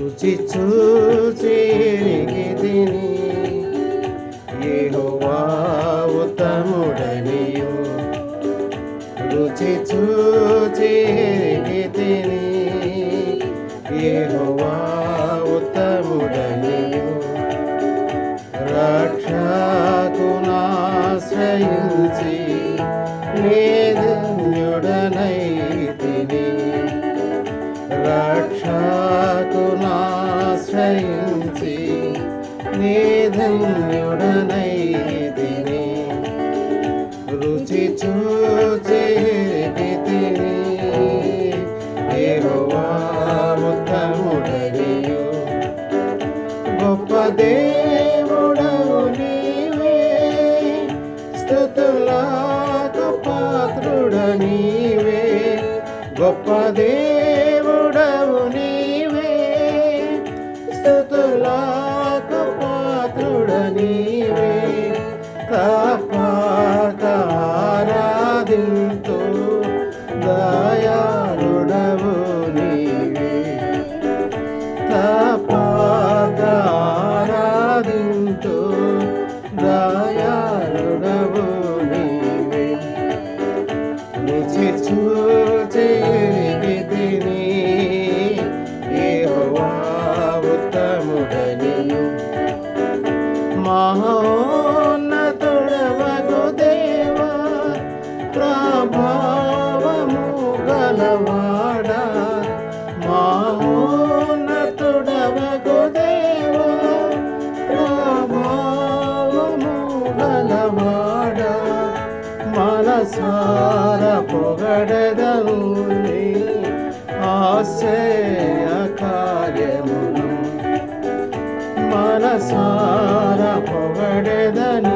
రుచి చూచి తిని యెహోవా ఉత్తముడనియు. రుచి చూచి తిని యెహోవా దేవుడవు నీవే. స్థుతులకు పాత్రుడ నీవే. గొప్ప దేవుడవు చూచి తిని యెహోవా ఉత్తముడనియు. మహోన్నతుడవగు దేవా ప్రభావము గలవాడా. మహోన్నతుడవగు దేవా ప్రభావము గలవాడా. మనసార పొగడదను నీ ఆశ్చర్య కార్యమును మనసార పొగడదని.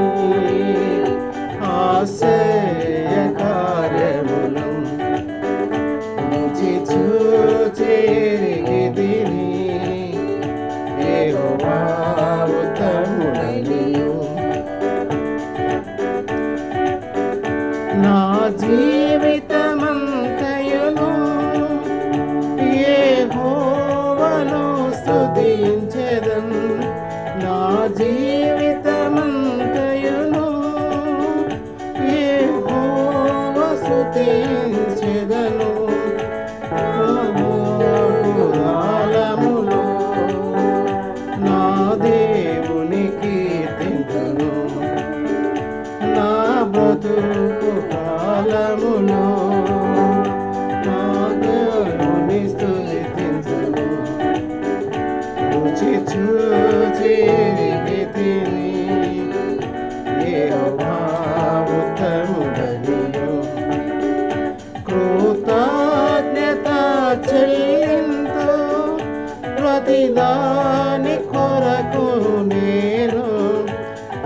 ప్రతిదాని కొరకు నేను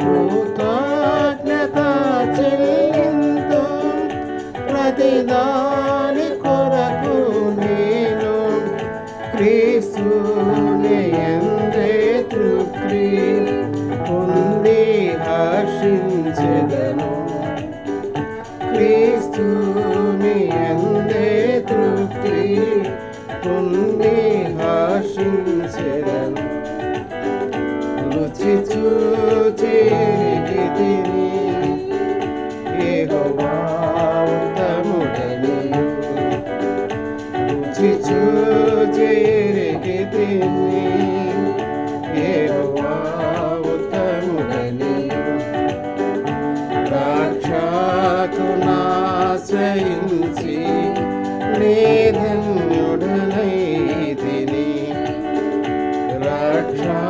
కృతజ్ఞత చెల్లింతు. ప్రతిదాని కొరకు నేను క్రీస్తుని ఎందే తృప్తి పొంది హర్షించెదను. హర్షించెదను రుచి చూచి తిని యెహోవా ఉత్తముడనియు. రుచి చూచి Krishna